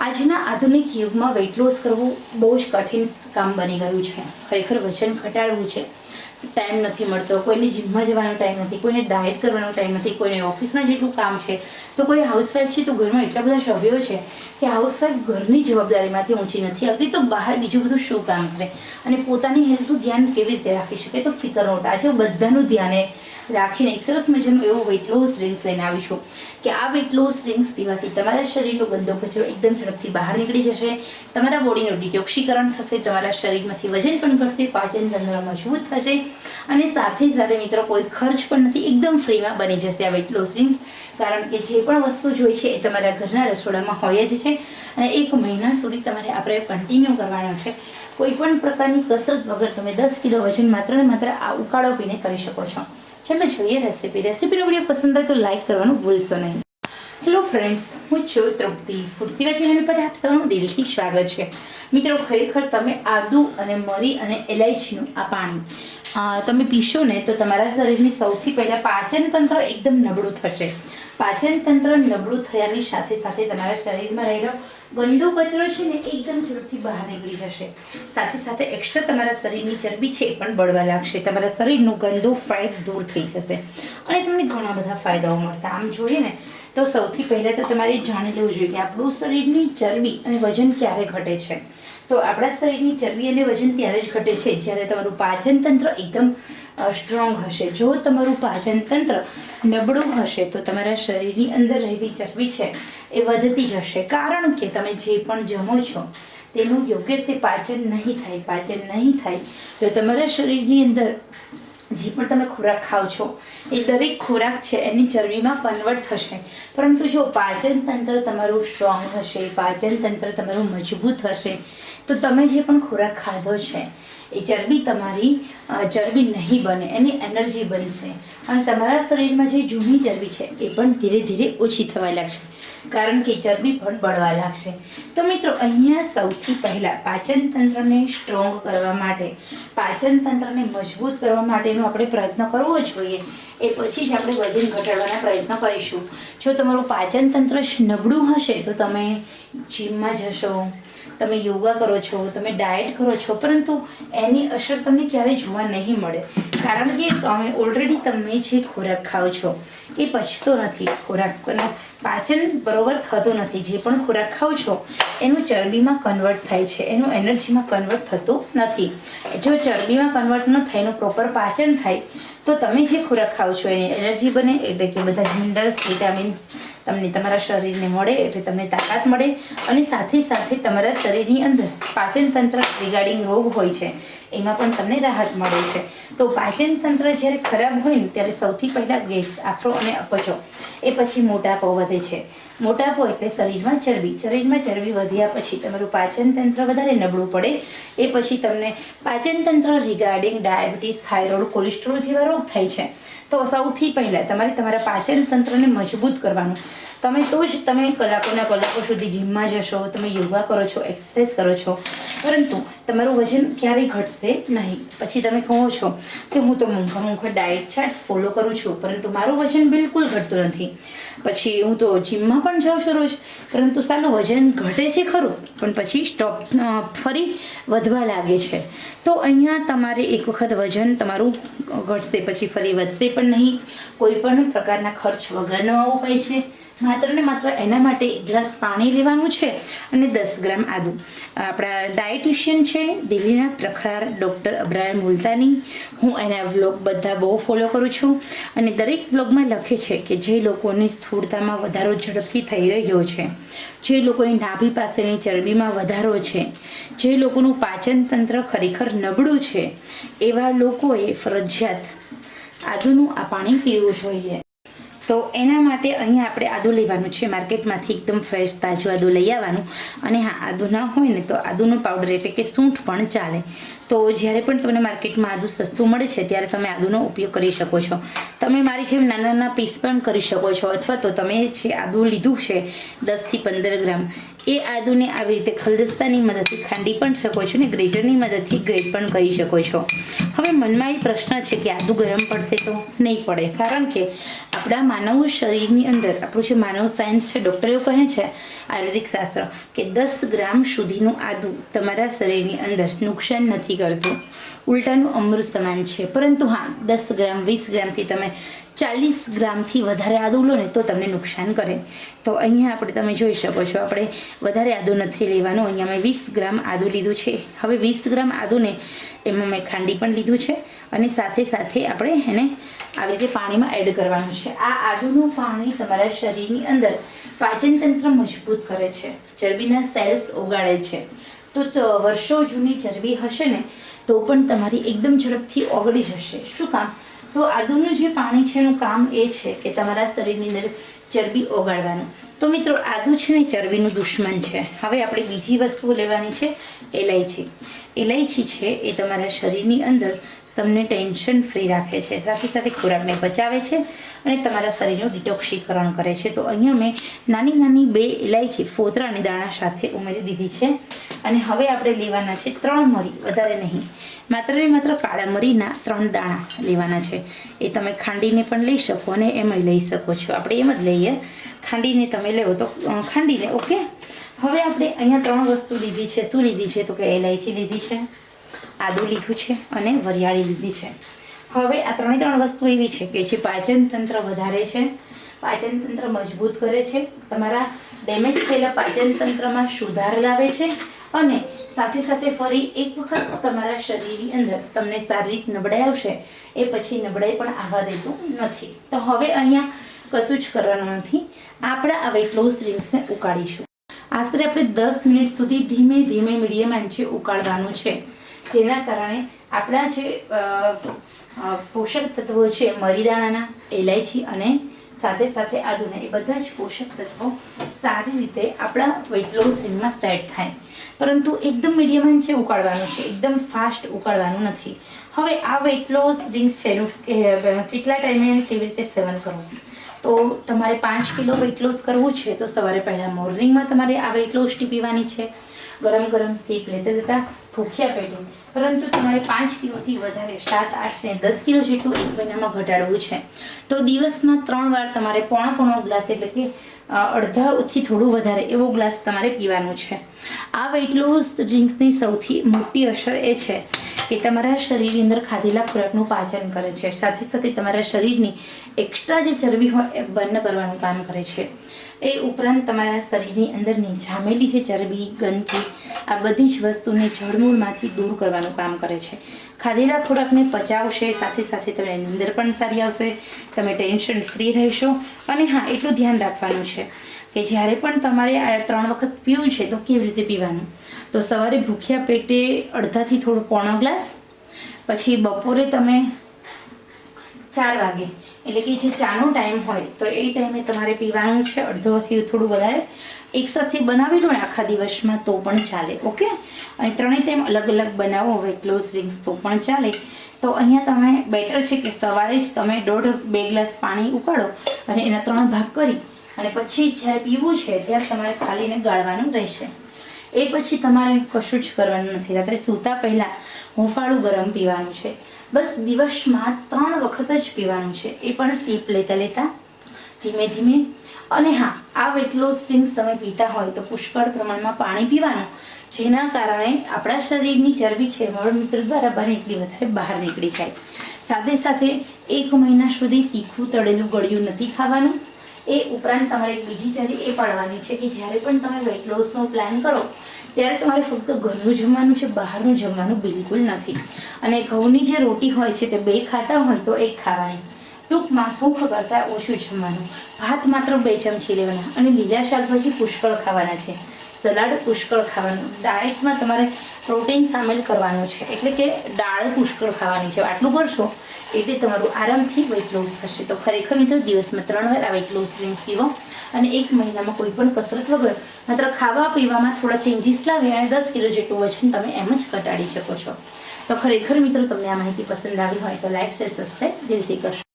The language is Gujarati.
આજના આધુનિક યુગમાં વેઇટ લોસ કરવું બહુ જ કઠિન કામ બની ગયું છે. ખરેખર વજન ઘટાડવું છે. ટાઈમ નથી મળતો, કોઈને જીમમાં જવાનો ટાઈમ નથી, કોઈને ડાયટ કરવાનો ટાઈમ નથી, કોઈને ઓફિસના જેટલું કામ છે. તો કોઈ હાઉસવાઈફ છે તો ઘરમાં એટલા બધા સભ્યો છે કે હાઉસવાઈફ ઘરની જવાબદારીમાંથી ઊંચી નથી આવતી, તો બહાર બીજું બધું શું કામ કરે? અને પોતાની હેલ્થનું ધ્યાન કેવી રીતે રાખી શકે? તો ફિકર નોટ આજે બધાનું ધ્યાને રાખીને એક સરસ મજાનું એવું વેટ લોસ ડ્રિંક્સ લઈને આવી છું કે આ વેટ લોસ ડ્રિંક્સ પીવાથી તમારા શરીરનો ગંદો કચરો એકદમ ઝડપથી બહાર નીકળી જશે, તમારા બોડીનું ડિટોક્સીકરણ થશે, તમારા શરીરમાંથી વજન પણ ઘટશે, પાચન તંત્ર મજબૂત થશે અને સાથે સાથે મિત્રો, કોઈ ખર્ચ પણ નથી. એકદમ ફ્રીમાં બની જશે આ વેટ લોસ ડ્રિંક્સ કારણ કે જે પણ વસ્તુ જોઈ છે એ તમારા ઘરના રસોડામાં હોય જ છે. અને એક મહિના સુધી તમારે આપણે કન્ટિન્યુ કરવાનો છે. કોઈ પણ પ્રકારની કસરત વગર તમે દસ કિલો વજન માત્ર ને માત્ર આ ઉકાળો પીને કરી શકો છો. ચાલો જોઈએ રેસીપી રેસીપીનો વીડિયો પસંદ આવે તો લાઈક કરવાનું ભૂલશો નહીં. હેલો ફ્રેન્ડ્સ હું છું તૃપ્તિ. ફૂડ સેવા ચેનલ પર આપ સૌનું દિલથી સ્વાગત છે. મિત્રો, ખરેખર તમે આદુ અને મરી અને એલાયચીનું આ પાણી તમે પીશો ને તો તમારા શરીરની સૌથી પહેલાં પાચન તંત્ર એકદમ નબળું થશે. પાચન તંત્ર નબળું થયાની સાથે સાથે તમારા શરીરમાં રહેલો ગંદો કચરો છે ને એકદમ ઝડપથી બહાર નીકળી જશે. સાથે સાથે એક્સ્ટ્રા તમારા શરીરની ચરબી છે એ પણ બળવા લાગશે. તમારા શરીરનું ગંદો ફેટ દૂર થઈ જશે. અને તમને ઘણા બધા ફાયદાઓ મળશે. આમ જોઈએ ને તો સૌથી પહેલાં તો તમારે જાણી લેવું જોઈએ કે આપણું શરીરની ચરબી અને વજન ક્યારે ઘટે છે. તો આપણા શરીરની ચરબી અને વજન ત્યારે જ ઘટે છે જ્યારે તમારું પાચન તંત્ર એકદમ સ્ટ્રોંગ હશે. જો તમારું પાચન તંત્ર નબળું હશે તો તમારા શરીરની અંદર રહેલી ચરબી છે એ વધતી જશે. કારણ કે તમે જે પણ જમો છો તેનું યોગ્ય રીતે પાચન નહીં થાય, પાચન નહીં થાય, તો તમારા શરીરની અંદર જે પણ તમે ખોરાક ખાઓ છો, એ દરેક ખોરાક છે, એની ચરબીમાં કન્વર્ટ થશે. પરંતુ જો પાચન તંત્ર તમારું સ્ટ્રોંગ હશે, પાચન તંત્ર તમારું મજબૂત હશે, તો તમે જે પણ ખોરાક ખાધો છે એ ચરબી તમારી ચરબી નહીં બને, એની એનર્જી બનશે. અને તમારા શરીરમાં જે જૂની ચરબી છે, એ પણ ધીરે ધીરે ઓછી થવા લાગશે. કારણ કે ચરબી પણ બળવા લાગશે. તો મિત્રો, અહીંયા સૌથી પહેલાં પાચન તંત્રને સ્ટ્રોંગ કરવા માટે, પાચન તંત્રને મજબૂત કરવા માટેનો આપણે પ્રયત્ન કરવો જોઈએ. એ પછી જ આપણે વજન ઘટાડવાના પ્રયત્ન કરીશું. જો તમારું પાચન તંત્ર નબળું હશે, તો તમે જીમમાં જશો તમે યોગા કરો છો, તમે ડાયટ કરો છો, પરંતુ એની અસર તમને ક્યારેય જોવા નહીં મળે. કારણ કે તમે ઓલરેડી તમે જે ખોરાક ખાઓ છો, એ પચતો નથી. ખોરાકનો પાચન બરોબર થતું નથી. જે પણ ખોરાક ખાઓ છો, એનું ચરબીમાં કન્વર્ટ થાય છે. એનું એનર્જીમાં કન્વર્ટ થતું નથી. જો ચરબીમાં કન્વર્ટ ન થાય, એનું પ્રોપર પાચન થાય, તો તમે જે ખોરાક ખાઓ છો, એની એનર્જી બને, એટલે કે બધા મિનરલ્સ વિટામિન્સ તમને તમારા શરીરને મળે એટલે તમને તાકાત મળે અને સાથે સાથે તમારા શરીરની અંદર પાચન તંત્ર રિગાર્ડિંગ રોગ હોય છે, એમાં પણ તમને રાહત મળે છે. તો પાચન તંત્ર જ્યારે ખરાબ હોય ને ત્યારે સૌથી પહેલાં ગેસ આફરો અને અપચો. એ પછી મોટાપો વધે છે. મોટાપો એટલે શરીરમાં ચરબી. શરીરમાં ચરબી વધ્યા પછી તમારું પાચન તંત્ર વધારે નબળું પડે. એ પછી તમને પાચન તંત્ર રિગાર્ડિંગ ડાયાબિટીસ, થાઇરોઇડ, કોલેસ્ટ્રોલ જેવા રોગ થાય છે. તો સૌથી પહેલાં તમારે તમારા પાચન તંત્રને મજબૂત કરવાનું. તમે તો જ તમે કલાકોના કલાકો સુધી જીમમાં જશો, તમે યોગા કરો છો એક્સરસાઇઝ કરો છો. પરંતુ તમારું વજન ક્યારેય ઘટશે નહીં. પછી તમે કહો છો કે હું તો મોંઘા મોંઘા ડાયટ ચાર્ટ ફોલો કરું છું, પરંતુ મારું વજન બિલકુલ ઘટતું નથી. પછી હું તો જીમમાં પણ જાઉં છું રોજ. પરંતુ સાલું, વજન ઘટે છે ખરું, પણ પછી સ્ટોપ ફરી વધવા લાગે છે. તો અહીંયા તમારે એક વખત વજન તમારું ઘટશે, પછી ફરી વધશે પણ નહીં. કોઈ પણ પ્રકારના ખર્ચ વગરનો આ ઉપાય છે. માત્ર ને માત્ર એના માટે એક ગ્લાસ પાણી લેવાનું છે અને દસ ગ્રામ આદુ. આપણા ડાયટિશિયન છે, દિલ્હીના પ્રખર ડૉક્ટર અબ્રાહમ મુલતાની. હું એના વ્લોગ બધા બહુ ફોલો કરું છું અને દરેક વ્લોગમાં લખે છે કે જે લોકોની સ્થૂળતામાં વધારો ઝડપથી થઈ રહ્યો છે, જે લોકોની નાભી પાસેની ચરબીમાં વધારો છે, જે લોકોનું પાચન તંત્ર ખરેખર નબળું છે, એવા લોકોએ ફરજિયાત આદુનું આ પાણી પીવું જોઈએ. તો એના માટે અહીંયા આપણે આદુ લેવાનું છે. માર્કેટમાંથી એકદમ ફ્રેશ તાજું આદુ લઈ આવવાનું. અને હા, આદુ ના હોય ને તો આદુનો પાવડર એટલે કે સૂંઠ પણ ચાલે. તો જ્યારે પણ તમને માર્કેટમાં આદુ સસ્તું મળે છે, ત્યારે તમે આદુનો ઉપયોગ કરી શકો છો. તમે મારી જેમ નાના નાના પીસ પણ કરી શકો છો. અથવા તો તમે જે આદુ લીધું છે દસથી પંદર ગ્રામ, એ આદુને આવી રીતે ખલદસ્તાની મદદથી ખાંડી પણ શકો છો ને ગ્રેટરની મદદથી ગ્રેટ પણ કરી શકો છો. હવે મનમાં એ પ્રશ્ન છે કે આદુ ગરમ પડશે તો નહીં પડે. કારણ કે આપણા માનવ શરીરની અંદર, આપણું જે માનવ સાયન્સ છે ડૉક્ટર કહે છે, આયુર્વેદિક શાસ્ત્ર, કે દસ ગ્રામ સુધીનું આદુ તમારા શરીરની અંદર નુકસાન નથી કરતું. ઉલટાનું અમૃત સમાન છે. પરંતુ હા, દસ ગ્રામ, વીસ ગ્રામથી તમે ચાલીસ ગ્રામથી વધારે આદુ લો ને તો તમને નુકસાન કરે. તો અહીંયા આપણે તમે જોઈ શકો છો, આપણે વધારે આદુ નથી લેવાનું. અહીંયા મેં વીસ ગ્રામ આદુ લીધું છે. હવે વીસ ગ્રામ આદુને એમાં મેં ખાંડી પણ લીધું છે અને સાથે સાથે આપણે એને આવી રીતે પાણીમાં એડ કરવાનું છે. આ આદુનું પાણી તમારા શરીરની અંદર પાચનતંત્ર મજબૂત કરે છે. ચરબીના સેલ્સ ઓગાળે છે. તો વર્ષો જૂની ચરબી હશે ને તો પણ તમારી એકદમ ઝડપથી ઓગળી જશે. શું કામ? તો આદુનું જે પાણી છે એનું કામ એ છે કે તમારા શરીરની અંદર ચરબી ઓગાળવાનું. તો મિત્રો, આદુ છે ને ચરબીનું દુશ્મન છે. હવે આપણે બીજી વસ્તુ લેવાની છે, એલાયચી. એલાયચી છે એ તમારા શરીરની અંદર તમને ટેન્શન ફ્રી રાખે છે. સાથે સાથે ખોરાકને બચાવે છે અને તમારા શરીરનું ડિટોક્સીકરણ કરે છે. તો અહીંયા મેં નાની નાની બે ઇલાયચી ફોતરા અને દાણા સાથે ઉમેરી દીધી છે. અને હવે આપણે લેવાના છે ત્રણ મરી, વધારે નહીં. માત્ર ને માત્ર કાળા મરીના ત્રણ દાણા લેવાના છે. એ તમે ખાંડીને પણ લઈ શકો અને એમાંય લઈ શકો છો. આપણે એમ જ લઈએ. ખાંડીને તમે લેવો તો ખાંડીને, ઓકે? હવે આપણે અહીંયા ત્રણ વસ્તુ લીધી છે. શું લીધી છે? તો કે એલાયચી લીધી છે. આદુ લીધું છે અને વરિયાળી લીધી છે. હવે આ ત્રણે ત્રણ વસ્તુ એવી છે કે જે પાચન તંત્ર વધારે છે. પાચન તંત્ર મજબૂત કરે છે. તમારા ડેમેજ થયેલા પાચન તંત્રમાં સુધાર લાવે છે અને સાથે સાથે ફરી એક વખત તમારા શરીરની અંદર તમને શારીરિક નબળાઈ આવશે એ પછી નબળાઈ પણ આવવા દેતું નથી. તો હવે અહીંયા કશું જ કરવાનું નથી. આપણે આ વેટ લોસ ડ્રિંક્સને ઉકાળીશું. આશરે આપણે દસ મિનિટ સુધી ધીમે ધીમે મીડિયમ આંચે ઉકાળવાનું છે. જેના કારણે આપણા જે પોષક તત્વો છે, મરીદાણાના એલાયચી અને સાથે સાથે આદુના, એ બધા જ પોષક તત્વો સારી રીતે આપણા વેટ લોસ ડ્રિંકમાં સેટ થાય. પરંતુ એકદમ મીડિયમ છે ઉકાળવાનું છે. એકદમ ફાસ્ટ ઉકાળવાનું નથી. હવે આ વેટ લોસ ડ્રિંક્સ છે કેટલા ટાઈમે કેવી રીતે સેવન કરવું? તો તમારે પાંચ કિલો વેઇટ લોસ કરવું છે, તો સવારે પહેલાં મોર્નિંગમાં તમારે આ વેઇટ લોસ ટી પીવાની છે. ગરમ ગરમ સીપ લેતા જતા ભૂખ્યા પેટે. પરંતુ તમારે પાંચ કિલોથી વધારે, સાત, આઠ ને દસ કિલો જેટલું એક મહિનામાં ઘટાડવું છે. તો દિવસમાં ત્રણ વાર તમારે પોણો પોણો ગ્લાસ એટલે કે અડધાથી થોડું વધારે એવો ગ્લાસ તમારે પીવાનું છે. આ વેઇટ લોસ ડ્રિંક્સની સૌથી મોટી અસર એ છે કે તમારા શરીરની અંદર ખાધેલા ખોરાકનું પાચન કરે છે. સાથે સાથે તમારા શરીરની એક્સ્ટ્રા જે ચરબી હોય એ બંધ કરવાનું કામ કરે છે. એ ઉપરાંત તમારા શરીરની અંદરની જામેલી જે ચરબી, ગંદકી, આ બધી જ વસ્તુને જળમૂળમાંથી દૂર કરવાનું કામ કરે છે. ખાધેલા ખોરાકને પચાવશે, સાથે સાથે તમને નિંદર પણ સારી આવશે, તમે ટેન્શન ફ્રી રહેશો અને હા, એટલું ધ્યાન રાખવાનું છે કે જ્યારે પણ તમારે આ ત્રણ વખત પીવું છે તો કેવી રીતે પીવાનું? તો સવારે ભૂખ્યા પેટે અડધાથી થોડો પોણો ગ્લાસ, પછી બપોરે તમે ચાર વાગે, એટલે કે જે ચાનો ટાઈમ હોય, તો એ ટાઈમે તમારે પીવાનું છે, અડધોથી થોડું વધારે. એકસાથે બનાવી લો ને આખા દિવસમાં તો પણ ચાલે, ઓકે? અને ત્રણેય ટાઈમ અલગ અલગ બનાવો વેટ લોસ ડ્રિંક્સ તો પણ ચાલે. તો અહીંયા તમે બેટર છે કે સવારે જ તમે દોઢ બે ગ્લાસ પાણી ઉકાળો અને એના ત્રણ ભાગ કરી અને પછી જ્યારે પીવું છે, ત્યારે તમારે ખાલીને ગાળવાનું રહેશે. એ પછી તમારે કશું જ કરવાનું નથી. રાત્રે સૂતા પહેલાં હુંફાળું ગરમ પીવાનું છે. બસ દિવસમાં ત્રણ વખત જ પીવાનું છે. એ પણ સ્લીપ લેતા લેતા, ધીમે ધીમે. અને હા, આ વેટ લોસ તમે પીતા હોય તો પુષ્કળ પ્રમાણમાં પાણી પીવાનું, જેના કારણે આપણા શરીરની ચરબી છે મળમૂત્ર દ્વારા બને એટલી વધારે બહાર નીકળી જાય. સાથે સાથે એક મહિના સુધી તીખું તળેલું ગળ્યું નથી ખાવાનું. એ ઉપરાંત તમારે એક બીજી ચરી એ પાડવાની છે કે જ્યારે પણ તમે વેટ લોસનો પ્લાન કરો ત્યારે તમારે ફક્ત ઘરનું જમવાનું છે, બહારનું જમવાનું બિલકુલ નથી. અને ઘઉંની જે રોટી હોય છે તે બે ખાતા હોય તો એક ખાવાની. ટૂંકમાં ભૂખ કરતાં ઓછું જમવાનું. ભાત માત્ર બે ચમચી લેવાના અને લીલા શાકભાજી પુષ્કળ ખાવાના છે. સલાડ પુષ્કળ ખાવાનું. ડાયટમાં તમારે પ્રોટીન સામેલ કરવાનું છે. એટલે કે દાળ પુષ્કળ ખાવાની છે. આટલું કરશો, એટલે તમારું આરામથી વેઇટ લોસ થશે. તો ખરેખર મિત્રો, દિવસમાં ત્રણ વાર આ વેઇટ લોસ ડ્રિંક પીવો અને એક મહિનામાં કોઈ પણ કસરત વગર. માત્ર ખાવા પીવામાં થોડા ચેન્જીસ લાવી અને દસ કિલો જેટલું વજન તમે એમ જ ઘટાડી શકો છો. તો ખરેખર મિત્રો, તમને આ માહિતી પસંદ આવી હોય તો લાઈક શેર સબસ્ક્રાઈબ દિલથી કરશો.